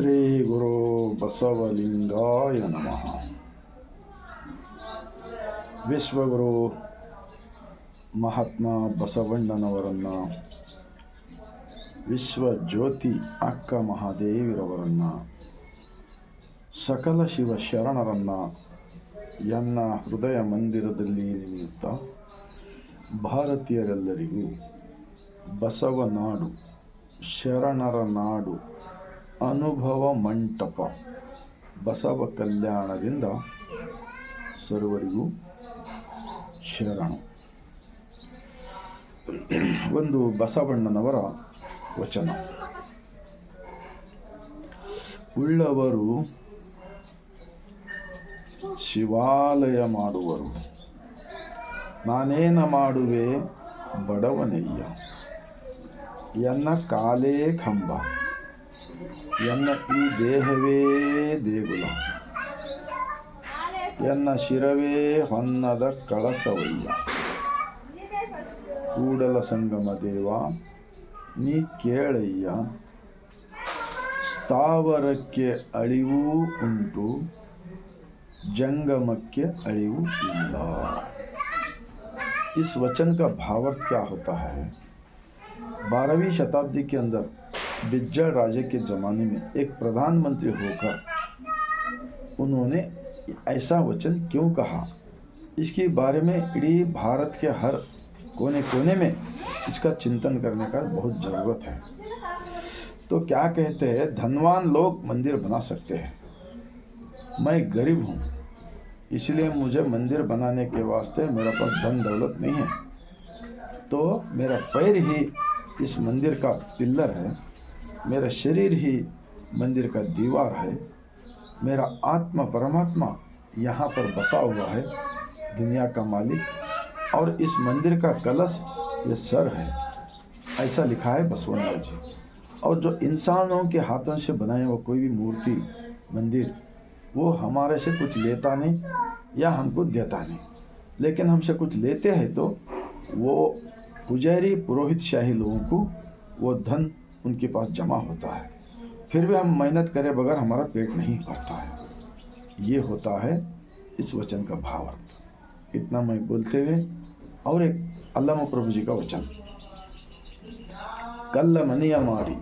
ಶ್ರೀ ಗುರು ಬಸವಲಿಂಗಾಯ ನಮಃ. ವಿಶ್ವಗುರು ಮಹಾತ್ಮ ಬಸವಣ್ಣನವರನ್ನು ವಿಶ್ವ ಜ್ಯೋತಿ ಅಕ್ಕ ಮಹಾದೇವಿರವರನ್ನು, ಸಕಲ ಶಿವ ಶರಣರನ್ನು ಎನ್ನ ಹೃದಯ ಮಂದಿರದಲ್ಲಿ ನಿಮಿತ್ತ ಭಾರತೀಯರೆಲ್ಲರಿಗೂ ಬಸವನಾಡು ಶರಣರ ನಾಡು ಅನುಭವ ಮಂಟಪ ಬಸವ ಕಲ್ಯಾಣದಿಂದ ಸರ್ವರಿಗೂ ಶರಣ. ಒಂದು ಬಸವಣ್ಣನವರ ವಚನ. ಉಳ್ಳವರು ಶಿವಾಲಯ ಮಾಡುವರು. ನಾನೇನ ಮಾಡುವೆ ಬಡವನಯ್ಯ. ಎನ್ನ ಕಾಲೇ ಕಂಬ. ಎನ್ನ ಈ ದೇಹವೇ ದೇಗುಲ ಎನ್ನ ಶಿರವೇ ಹೊನ್ನದ ಕಳಸವಯ್ಯ ಕೂಡಲ ಸಂಗಮ ದೇವ ನೀ ಕೇಳಯ್ಯ ಸ್ಥಾವರಕ್ಕೆ ಅಳಿವೂ ಉಂಟು जंगमक्य अड़िव इल्ला इस वचन का भावार्थ क्या होता है बारहवीं शताब्दी के अंदर बिज्जल राजे के ज़माने में एक प्रधानमंत्री होकर उन्होंने ऐसा वचन क्यों कहा? इसके बारे में इड़ी भारत के हर कोने कोने में इसका चिंतन करने का बहुत ज़रूरत है। तो क्या कहते हैं, धनवान लोग मंदिर बना सकते हैं। मैं गरीब हूँ, इसलिए मुझे मंदिर बनाने के वास्ते मेरे पास धन दौलत नहीं है। तो मेरा पैर ही इस मंदिर का पिल्लर है। मेरा शरीर ही मंदिर का दीवार है। मेरा आत्मा परमात्मा यहाँ पर बसा हुआ है, दुनिया का मालिक, और इस मंदिर का कलश ये सर है। ऐसा लिखा है बसवन्ना जी। और जो इंसानों के हाथों से बनाए हुआ कोई भी मूर्ति, मंदिर, वो हमारे से कुछ लेता नहीं या हमको देता नहीं। लेकिन हमसे कुछ लेते हैं तो वो पुजारी, पुरोहित शाही लोगों को वो धन उनके पास जमा होता है फिर भी हम मेहनत करे बगैर हमारा पेट नहीं भरता है ये होता है इस वचन का भावार्थ इतना मैं बोलते हुए और एक अल्लाह प्रभु जी का वचन ಕಲ್ಲ ಮನೆಯ ಮಾಡಿ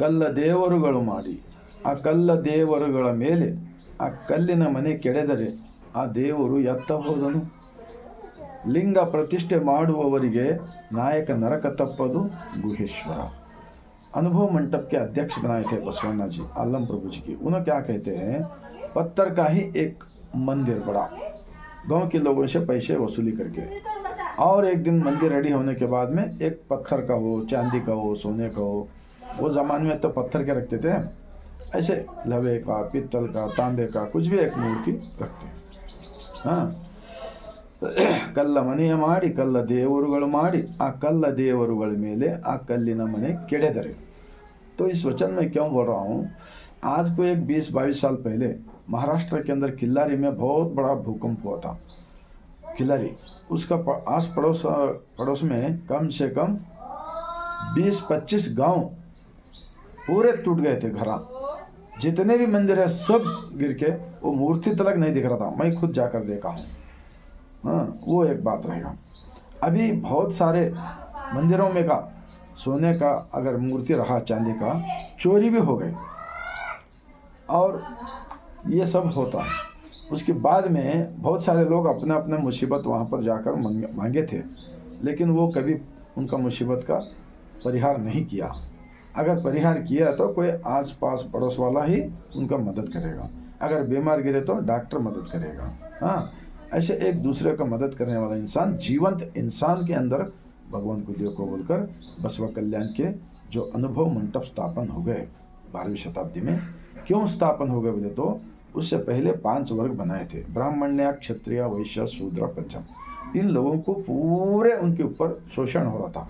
ಕಲ್ಲ ದೇವರುಗಳು ಮಾಡಿ ಆ ಕಲ್ಲ ದೇವರುಗಳ ಮೇಲೆ ಆ ಕಲ್ಲಿನ ಮನೆ ಕೆಡೆದರೆ ಆ ದೇವರು ಎತ್ತ ಹೋದನು ಲಿಂಗ ಪ್ರತಿಷ್ಠೆ ಮಾಡುವವರಿಗೆ ನಾಯಕ ನರಕ ತಪ್ಪದು गुहेश्वर अनुभव मंडप के अध्यक्ष बनाए थे बसवन्ना जी, आलम प्रभु जी की। उन्हें क्या कहते हैं? पत्थर का ही एक मंदिर बड़ा। गाँव के लोगों से पैसे वसूली करके। और एक दिन मंदिर रेडी होने के बाद में एक पत्थर का हो, चांदी का हो, सोने का हो, वो ज़माने में तो पत्थर के रखते थे। ऐसे लवे का पित्तल का, तांबे का, कुछ भी एक मूर्ति रखते ಹಾಂ ಕಲ್ಲ ಮನೆಯ ಮಾಡಿ ಕಲ್ಲ ದೇವರುಗಳು ಮಾಡಿ ಆ ಕಲ್ಲ ದೇವರುಗಳ ಮೇಲೆ ಆ ಕಲ್ಲಿನ ಮನೆ ಕೆಡೆದರೆ तो इस वचन में क्यों बोल रहा हूँ आज को एक 20-22 साल पहले महाराष्ट्र के अंदर किल्लारी में बहुत बड़ा भूकंप हुआ था किल्लारी उसका प- आस पड़ोस पड़ोस में कम से कम 20-25 गांव पूरे टूट गए थे घरा जितने भी मंदिर है सब गिर के वो मूर्ति तलक नहीं दिख रहा था मैं खुद जाकर देखा हूँ हाँ वो एक बात रहेगा। अभी बहुत सारे मंदिरों में का, सोने का, अगर मूर्ति रहा चांदी का, चोरी भी हो गई। और ये सब होता है। उसके बाद में बहुत सारे लोग अपने अपने मुसीबत वहाँ पर जाकर मांगे थे। लेकिन वो कभी उनका मुसीबत का परिहार नहीं किया। अगर परिहार किया तो कोई आस पास पड़ोस वाला ही उनका मदद करेगा। अगर बीमार गिरे तो डॉक्टर मदद करेगा। हाँ ऐसे एक दूसरे का मदद करने वाला इंसान, जीवंत इंसान के अंदर भगवान को देव को बोलकर बसवा कल्याण के जो अनुभव मंडप स्थापन हो गए बारहवीं शताब्दी में। क्यों स्थापन हो गए बोले तो? उससे पहले पाँच वर्ग बनाए थे। ब्राह्मण्य, क्षत्रिय, वैश्य, शूद्र, पंचम। इन लोगों को पूरे उनके ऊपर शोषण हो रहा था।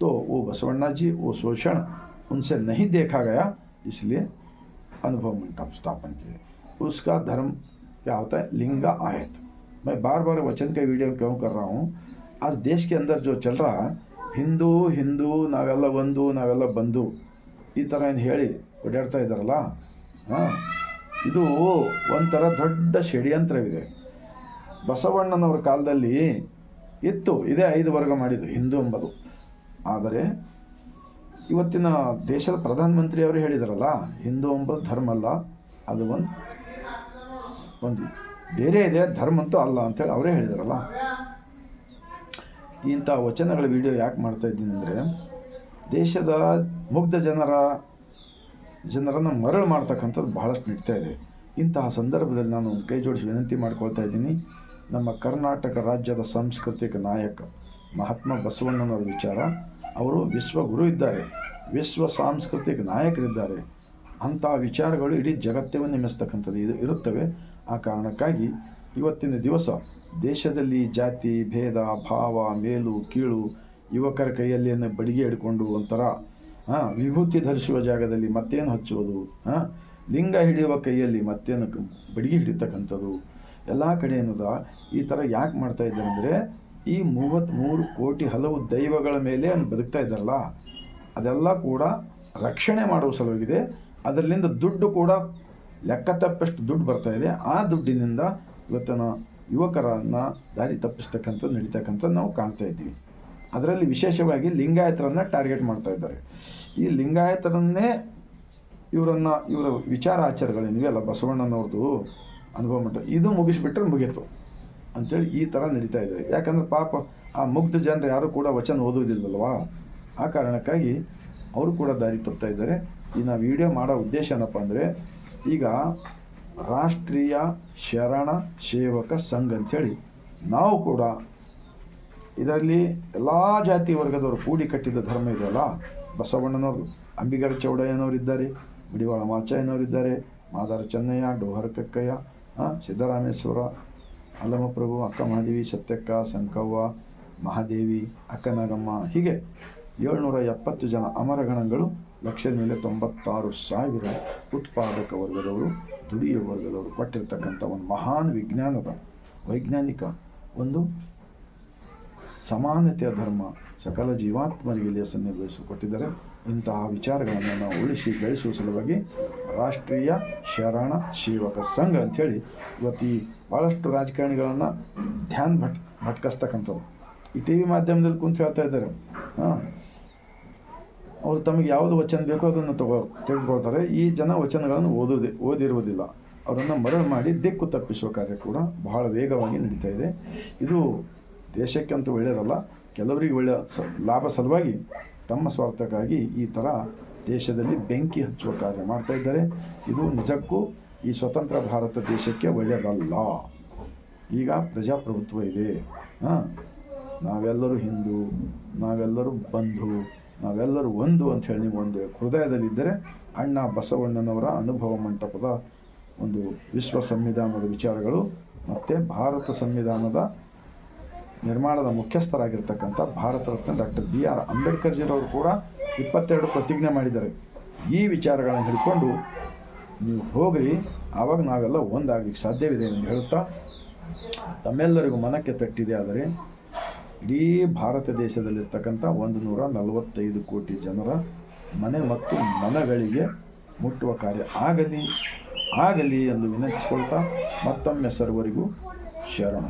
तो वो बसवण्णा जी, वो शोषण उनसे नहीं देखा गया, इसलिए अनुभव मंडप स्थापन किए। उसका धर्म क्या होता है लिंगा आयत मैं बार बार वचन का वीडियो क्यों कर रहा हूँ आज देश के अंदर जो चल रहा ಹಿಂದೂ ಹಿಂದೂ, ನಾವೆಲ್ಲ ಒಂದು, ನಾವೆಲ್ಲ ಬಂಧು. ಈ ಥರ ಏನು ಹೇಳಿ ಓಡಾಡ್ತಾ ಇದ್ದಾರಲ್ಲ? ಹಾಂ. ಇದು ಒಂಥರ ದೊಡ್ಡ ಷಡ್ಯಂತ್ರವಿದೆ. ಬಸವಣ್ಣನವ್ರ ಕಾಲದಲ್ಲಿ ಇತ್ತು, ಇದೇ ಐದು ವರ್ಗ ಮಾಡಿದ್ದು, ಹಿಂದೂ ಎಂಬುದು ಆದರೆ ಇವತ್ತಿನ ದೇಶದ ಪ್ರಧಾನಮಂತ್ರಿಯವರು ಹೇಳಿದಾರಲ್ಲ, ಹಿಂದೂ ಎಂಬುದು ಧರ್ಮ ಅಲ್ಲ ಅದು ಒಂದು ಒಂದು ಬೇರೆ ಇದೆ, ಧರ್ಮ ಅಂತೂ ಅಲ್ಲ ಅಂತೇಳಿ ಅವರೇ ಹೇಳಿದ್ರಲ್ಲ. ಇಂಥ ವಚನಗಳ ವಿಡಿಯೋ ಯಾಕೆ ಮಾಡ್ತಾ ಇದ್ದೀನಿ ಅಂದರೆ, ದೇಶದ ಮುಗ್ಧ ಜನರ, ಜನರನ್ನು ಮರಳು ಮಾಡ್ತಕ್ಕಂಥದ್ದು ಬಹಳಷ್ಟು ನಡೀತಾ ಇದೆ. ಇಂತಹ ಸಂದರ್ಭದಲ್ಲಿ ನಾನು ಕೈ ಜೋಡಿಸಿ ವಿನಂತಿ ಮಾಡ್ಕೊಳ್ತಾ ಇದ್ದೀನಿ. ನಮ್ಮ ಕರ್ನಾಟಕ ರಾಜ್ಯದ ಸಾಂಸ್ಕೃತಿಕ ನಾಯಕ ಮಹಾತ್ಮ ಬಸವಣ್ಣನವರ ವಿಚಾರ. ಅವರು ವಿಶ್ವಗುರು ಇದ್ದಾರೆ, ವಿಶ್ವ ಸಾಂಸ್ಕೃತಿಕ ನಾಯಕರಿದ್ದಾರೆ. ಅಂಥ ವಿಚಾರಗಳು ಇಡೀ ಜಗತ್ತವನ್ನು ನೆಮೆಸ್ತಕ್ಕಂಥದ್ದು ಇದು ಇರುತ್ತವೆ. ಆ ಕಾರಣಕ್ಕಾಗಿ ಇವತ್ತಿನ ದಿವಸ ದೇಶದಲ್ಲಿ ಜಾತಿ, ಭೇದ, ಭಾವ, ಮೇಲು, ಕೀಳು ಯುವಕರ ಕೈಯಲ್ಲಿ ಏನು ಬಡಿಗೆ ಹಿಡ್ಕೊಂಡು ಒಂಥರ ಹಾಂ ವಿಭೂತಿ ಧರಿಸುವ ಜಾಗದಲ್ಲಿ ಮತ್ತೇನು ಹಚ್ಚುವುದು ಹಾಂ ಲಿಂಗ ಹಿಡಿಯುವ ಕೈಯಲ್ಲಿ ಮತ್ತೇನು ಬಡಿಗೆ ಹಿಡಿತಕ್ಕಂಥದ್ದು, ಎಲ್ಲ ಕಡೆ ಏನದ ಈ ಥರ ಯಾಕೆ ಮಾಡ್ತಾ ಇದ್ದಾರೆ ಅಂದರೆ ಈ ಮೂವತ್ತ್ಮೂರು ಕೋಟಿ ಹಲವು ದೈವಗಳ ಮೇಲೆ ಅವ್ನು ಬದುಕ್ತಾ ಇದ್ದಾರಲ್ಲ, ಅದೆಲ್ಲ ಕೂಡ ರಕ್ಷಣೆ ಮಾಡುವ ಸಲುವಾಗಿದೆ ಅದರಲ್ಲಿಂದ ದುಡ್ಡು ಕೂಡ ಲೆಕ್ಕ ತಪ್ಪಷ್ಟು ದುಡ್ಡು ಬರ್ತಾ ಇದೆ. ಆ ದುಡ್ಡಿನಿಂದ ಇವತ್ತಿನ ಯುವಕರನ್ನು ದಾರಿ ತಪ್ಪಿಸ್ತಕ್ಕಂಥದ್ದು ನಡೀತಕ್ಕಂಥದ್ದು ನಾವು ಕಾಣ್ತಾ ಇದ್ದೀವಿ. ಅದರಲ್ಲಿ ವಿಶೇಷವಾಗಿ ಲಿಂಗಾಯತರನ್ನು ಟಾರ್ಗೆಟ್ ಮಾಡ್ತಾ ಇದ್ದಾರೆ. ಈ ಲಿಂಗಾಯತರನ್ನೇ ಇವರನ್ನು, ಇವರ ವಿಚಾರ ಆಚಾರಗಳೇನಿವೆಯಲ್ಲ ಬಸವಣ್ಣನವ್ರದ್ದು ಅನುಭವ ಮಟ್ಟ, ಇದು ಮುಗಿಸ್ಬಿಟ್ರೆ ಮುಗಿಯಿತು ಅಂಥೇಳಿ ಈ ಥರ ನಡೀತಾ ಇದ್ದಾರೆ ಯಾಕಂದ್ರೆ ಪಾಪ ಆ ಮುಗ್ಧ ಜನರು ಯಾರು ಕೂಡ ವಚನ ಓದುವುದಿಲ್ವಲ್ವಾ? ಆ ಕಾರಣಕ್ಕಾಗಿ ಅವರು ಕೂಡ ದಾರಿ ತಪ್ತಾ ಇದ್ದಾರೆ. ಈ ನಾವು ವಿಡಿಯೋ ಮಾಡೋ ಉದ್ದೇಶ ಏನಪ್ಪ ಅಂದರೆ ಈಗ ರಾಷ್ಟ್ರೀಯ ಶರಣ ಸೇವಕ ಸಂಘ ಅಂಥೇಳಿ ನಾವು ಕೂಡ ಇದರಲ್ಲಿ ಎಲ್ಲ ಜಾತಿ ವರ್ಗದವರು ಕೂಡಿ ಕಟ್ಟಿದ ಧರ್ಮ ಇದೆಯಲ್ಲ ಬಸವಣ್ಣನವರು, ಅಂಬಿಗರ ಚೌಡಯ್ಯನವರು ಇದ್ದಾರೆ ಬಿಡಿವಾಳ ಮಾಚಯ್ಯನವರಿದ್ದಾರೆ ಮಾದಾರ ಚೆನ್ನಯ್ಯ, ಡೋಹರ ಕಕ್ಕಯ್ಯ ಸಿದ್ದರಾಮೇಶ್ವರ ಅಲ್ಲಮಪ್ರಭು ಅಕ್ಕ ಮಹಾದೇವಿ, ಸತ್ಯಕ್ಕ, ಸಂಕವ್ವ, ಮಹಾದೇವಿ, ಅಕ್ಕನಗಮ್ಮ, ಹೀಗೆ ಏಳ್ನೂರ ಎಪ್ಪತ್ತು ಜನ ಅಮರಗಣಗಳು ಲಕ್ಷದ ಮೇಲೆ ತೊಂಬತ್ತಾರು ಸಾವಿರ ಉತ್ಪಾದಕ ವರ್ಗದವರು, ದುಡಿಯುವ ವರ್ಗದವರು ಕೊಟ್ಟಿರ್ತಕ್ಕಂಥ ಒಂದು ಮಹಾನ್ ವಿಜ್ಞಾನದ ವೈಜ್ಞಾನಿಕ ಒಂದು ಸಮಾನತೆಯ ಧರ್ಮ ಸಕಲ ಜೀವಾತ್ಮರಿಗೆ ಲೇಸನ್ನು ಬೆಳೆಸಿಕೊಟ್ಟಿದ್ದಾರೆ ಇಂತಹ ವಿಚಾರಗಳನ್ನು ನಾವು ಉಳಿಸಿ ಬೆಳೆಸುವ ಸಲುವಾಗಿ ರಾಷ್ಟ್ರೀಯ ಶರಣ ಸೇವಕ ಸಂಘ ಅಂಥೇಳಿ ಇವತ್ತು ಈ ಭಾಳಷ್ಟು ರಾಜಕಾರಣಿಗಳನ್ನು ಧ್ಯಾನ ಭಟ್ ಭಟ್ಕಿಸ್ತಕ್ಕಂಥವ್ರು ಈ ಟಿ ವಿ ಮಾಧ್ಯಮದಲ್ಲಿ ಕುಂತು ಹೇಳ್ತಾ ಇದ್ದಾರೆ. ಹಾಂ. ಅವರು ತಮಗೆ ಯಾವುದು ವಚನ ಬೇಕೋ ಅದನ್ನು ತಗೋ ತೆಗೆದುಕೊಳ್ತಾರೆ ಈ ಜನ ವಚನಗಳನ್ನು ಓದೋದೇ, ಓದಿರುವುದಿಲ್ಲ. ಅವರನ್ನು ಮರಳು ಮಾಡಿ ದಿಕ್ಕು ತಪ್ಪಿಸುವ ಕಾರ್ಯ ಕೂಡ ಬಹಳ ವೇಗವಾಗಿ ನಡೀತಾ ಇದೆ. ಇದು ದೇಶಕ್ಕಂತೂ ಒಳ್ಳೆಯದಲ್ಲ, ಕೆಲವರಿಗೆ ಒಳ್ಳೆಯ ಲಾಭ ಸಲುವಾಗಿ ತಮ್ಮ ಸ್ವಾರ್ಥಕ್ಕಾಗಿ ಈ ಥರ ದೇಶದಲ್ಲಿ ಬೆಂಕಿ ಹಚ್ಚುವ ಕಾರ್ಯ ಮಾಡ್ತಾ ಇದ್ದಾರೆ. ಇದು ನಿಜಕ್ಕೂ ಈ ಸ್ವತಂತ್ರ ಭಾರತ ದೇಶಕ್ಕೆ ಒಳ್ಳೆಯದಲ್ಲ. ಈಗ ಪ್ರಜಾಪ್ರಭುತ್ವ ಇದೆ. ಹಾಂ? ನಾವೆಲ್ಲರೂ ಹಿಂದೂ, ನಾವೆಲ್ಲರೂ ಬಂಧು ನಾವೆಲ್ಲರೂ ಒಂದು ಅಂತ ಹೇಳಿ ನೀವು ಒಂದು ಹೃದಯದಲ್ಲಿದ್ದರೆ ಅಣ್ಣ ಬಸವಣ್ಣನವರ ಅನುಭವ ಮಂಟಪದ ಒಂದು ವಿಶ್ವ ಸಂವಿಧಾನದ ವಿಚಾರಗಳು ಮತ್ತು ಭಾರತ ಸಂವಿಧಾನದ ನಿರ್ಮಾಣದ ಮುಖ್ಯಸ್ಥರಾಗಿರ್ತಕ್ಕಂಥ Bharat Ratna doctor B R ಅಂಬೇಡ್ಕರ್ಜಿರವರು ಕೂಡ ಇಪ್ಪತ್ತೆರಡು ಪ್ರತಿಜ್ಞೆ ಮಾಡಿದ್ದಾರೆ. ಈ ವಿಚಾರಗಳನ್ನು ಹಿಡ್ಕೊಂಡು ನೀವು ಹೋಗ್ರಿ, ಆವಾಗ ನಾವೆಲ್ಲ ಒಂದಾಗಲಿಕ್ಕೆ ಸಾಧ್ಯವಿದೆ ಎಂದು ಹೇಳುತ್ತಾ ತಮ್ಮೆಲ್ಲರಿಗೂ ಮನಕ್ಕೆ ತಟ್ಟಿದೆ ಆದರೆ ಇಡೀ ಭಾರತ ದೇಶದಲ್ಲಿರ್ತಕ್ಕಂಥ ಒಂದು ನೂರ ನಲವತ್ತೈದು ಕೋಟಿ ಜನರ ಮನೆ ಮತ್ತು ಮನಗಳಿಗೆ ಮುಟ್ಟುವ ಕಾರ್ಯ ಆಗಲಿ ಆಗಲಿ ಎಂದು ವಿನಂತಿಸಿಕೊಳ್ತಾ ಮತ್ತೊಮ್ಮೆ ಸರ್ವರಿಗೂ ಶರಣ.